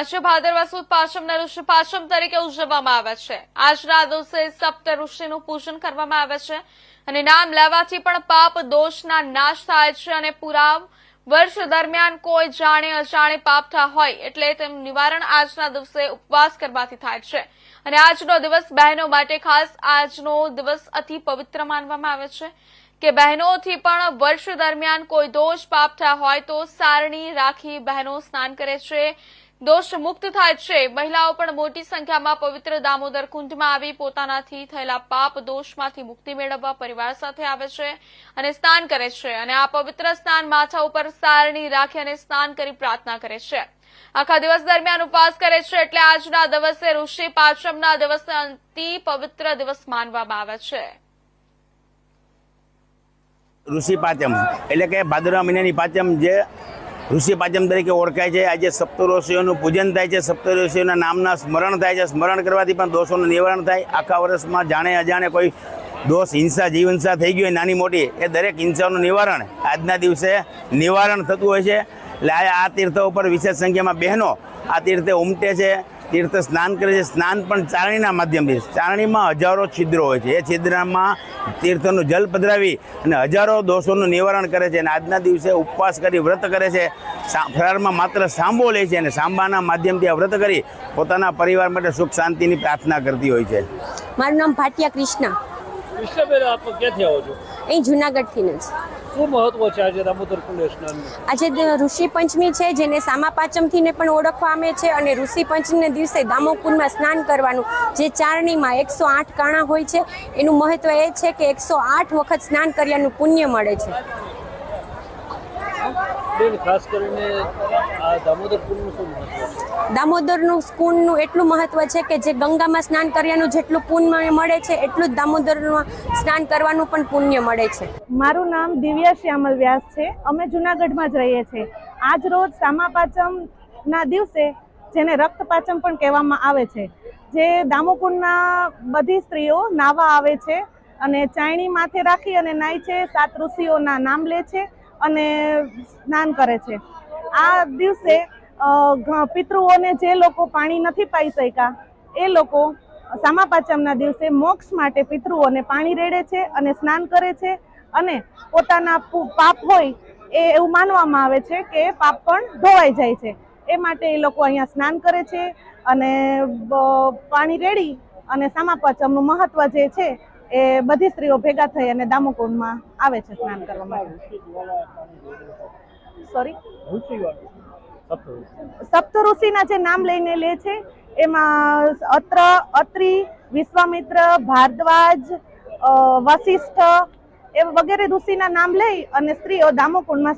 આજે ભાદરવા સુદ પાંચમના ઋષિ તરીકે ઉજવવામાં આવે છે. આજના દિવસે સપ્ત ઋષિનું પૂજન કરવામાં આવે છે અને નામ લેવાથી પણ પાપ દોષના નાશ થાય છે અને પૂરા વર્ષ દરમિયાન કોઈ જાણે અજાણે પાપ થયા હોય એટલે તેનું નિવારણ આજના દિવસે ઉપવાસ કરવાથી થાય છે. અને આજનો દિવસ બહેનો માટે ખાસ આજનો દિવસ અતિ પવિત્ર માનવામાં આવે છે કે બહેનોથી પણ વર્ષ દરમિયાન કોઈ દોષ પાપ થયા હોય તો સારણી રાખી બહેનો સ્નાન કરે છે. દોષ મુક્ત થાય છે. મહિલાઓ પણ મોટી સંખ્યામાં પવિત્ર દામોદર કુંડમાં આવી પોતાનાથી થયેલા પાપ દોષમાંથી મુક્તિ મેળવવા પરિવાર સાથે આવે છે અને સ્નાન કરે છે અને આ પવિત્ર સ્નાન માથા ઉપર સારણી રાખી અને સ્નાન કરી પ્રાર્થના કરે છે. આખા દિવસ દરમિયાન ઉપવાસ કરે છે એટલે આજના દિવસે ઋષિ પાંચમના દિવસને અતિ પવિત્ર દિવસ માનવામાં આવે છે. ઋષિ પાંચમ એટલે કે ભાદરવા મહિનાની પાંચમ જે ઋષિ પાંચમ તરીકે ઓળખાય છે. આજે સપ્તઋષિઓનું પૂજન થાય છે. સપ્તઋષિઓના નામના સ્મરણ થાય છે. સ્મરણ કરવાથી પણ દોષોનું નિવારણ થાય. આખા વર્ષમાં જાણે અજાણે કોઈ દોષ, હિંસા જીવ હિંસા થઈ ગઈ હોય નાની મોટી, એ દરેક હિંસાનું નિવારણ આજના દિવસે નિવારણ થતું હોય છે. એટલે આ તીર્થો ઉપર વિશેષ સંખ્યામાં બહેનો આ તીર્થે ઉમટે છે. તીર્થ સ્નાન કરે છે. સ્નાન પણ ચારણીના માધ્યમથી. ચારણીમાં હજારો છિદ્રો હોય છે. એ છિદ્રમાં તીર્થનું જલ પધરાવી અને હજારો દોષોનું નિવારણ કરે છે અને આજના દિવસે ઉપવાસ કરી વ્રત કરે છે. ફરારમાં માત્ર સાંભો લે છે અને સાંબાના માધ્યમથી આ વ્રત કરી પોતાના પરિવાર માટે સુખ શાંતિની પ્રાર્થના કરતી હોય છે. મારું નામ ભાટિયા કૃષ્ણા. કૃષ્ણબેન આપ ક્યાંથી આવો છો? અહીં જુનાગઢથી જ. શું મહત્વ છે આજે દામોદર આજે ઋષિ પંચમી છે જેને સામા પાંચમથીને પણ ઓળખવામાં આવે છે અને ઋષિ પંચમીને દિવસે દામોકુંડમાં સ્નાન કરવાનું જે ચારણીમાં એકસો આઠ કાણા હોય છે એનું મહત્વ એ છે કે એકસો આઠ વખત સ્નાન કર્યાનું પુણ્ય મળે છે. બેન ખાસ કરીને આ દામોદર કુંડનું શું મહત્વ છે? દામોદરનું સ્કૂનનું એટલું મહત્વ છે કે જે ગંગામાં સ્નાન કર્યાનું જેટલું પુણ્ય મળે છે, એટલું જ દામોદરમાં સ્નાન કરવાનું પણ પુણ્ય મળે છે. મારું નામ દિવ્યા શ્યામલ વ્યાસ છે. અમે જુનાગઢમાં જ રહીએ છીએ. આજ રોજ સામા પાંચમ દિવસે જેને રક્ત પાંચમ પણ કહેવામાં આવે છે, જે દામોકુંડના બધી સ્ત્રીઓ નાવા આવે છે અને ચાયણી માથે રાખી અને નાય છે, સાત ઋષિઓના નામ લે છે અને સ્નાન કરે છે. આ દિવસે પિતૃઓને જે લોકો પાણી નથી પાઈ શક્યા એ લોકો સામા પાંચમના દિવસે મોક્ષ માટે પિતૃઓને પાણી રેડે છે અને સ્નાન કરે છે અને પોતાના પાપ હોય એ એવું માનવામાં આવે છે કે પાપ પણ ધોવાઈ જાય છે. એ માટે એ લોકો અહીંયા સ્નાન કરે છે અને પાણી રેડી અને સામા પાંચમનું મહત્વ જે છે એ બધી સ્ત્રીઓ ભેગા થઈ અને દામોકુંડમાં આવે છે સ્નાન કરવા માટે. સોરી સપ્ત ઋષિના જે નામ લઈને લે છે, એમાં અત્ર, અત્રિ, વિશ્વામિત્ર, ભારદ્વાજ વશિષ્ઠ એ વગેરે ઋષિના નામ લઈ અને સ્ત્રીઓ દામોકુંડમાં